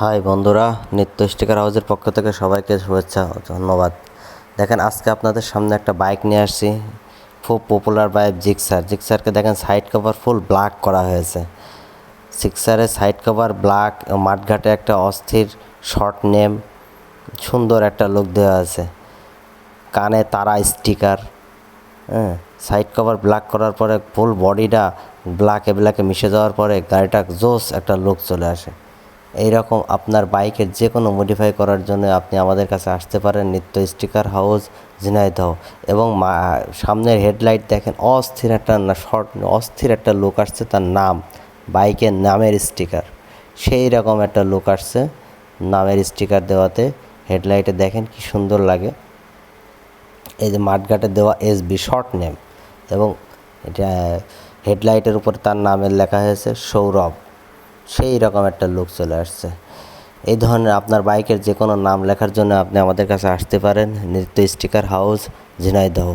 High বন্ধুরা, নিত্য sticker হাউসের পক্ষ থেকে সবাইকে শুভেচ্ছা ধন্যবাদ। দেখেন, আজকে আপনাদের সামনে একটা বাইক নিয়ে আসছি। খুব পপুলার বাইক জিক্সার জিক্সারকে দেখেন সাইড কভার ফুল ব্ল্যাক করা হয়েছে। সিক্সারের সাইড কভার ব্ল্যাক মাঠঘাটে একটা অস্থির শর্ট নেম সুন্দর একটা লুক দেওয়া আছে। কানে তারা স্টিকার হ্যাঁ সাইড কভার ব্ল্যাক করার পরে ফুল বডিটা ব্ল্যাকে ব্ল্যাকে মিশে যাওয়ার পরে গাড়িটা জোস একটা লুক চলে আসে। এইরকম আপনার বাইকের যে কোনো মডিফাই করার জন্য আপনি আমাদের কাছে আসতে পারেন। নিত্য স্টিকার হাউস ঝিনাইদহ। এবং সামনের হেডলাইট দেখেন, অস্থির একটা না শর্ট অস্থির একটা লুক আসছে তার নাম। বাইকের নামের স্টিকার সেই রকম একটা লুক আসছে নামের স্টিকার দেওয়াতে। হেডলাইটে দেখেন কি সুন্দর লাগে। এই যে মাঠঘাটে দেওয়া এসবি শর্ট নেম এবং এটা হেডলাইটের উপর তার নামের লেখা হয়েছে সৌরভ। সেই রকম একটা লুক চলে আসছে। এই ধরনের আপনার বাইকের যে কোনো নাম লেখার জন্য আপনি আমাদের কাছে আসতে পারেন। নৃত্য স্টিকার হাউস ঝিনাইদহ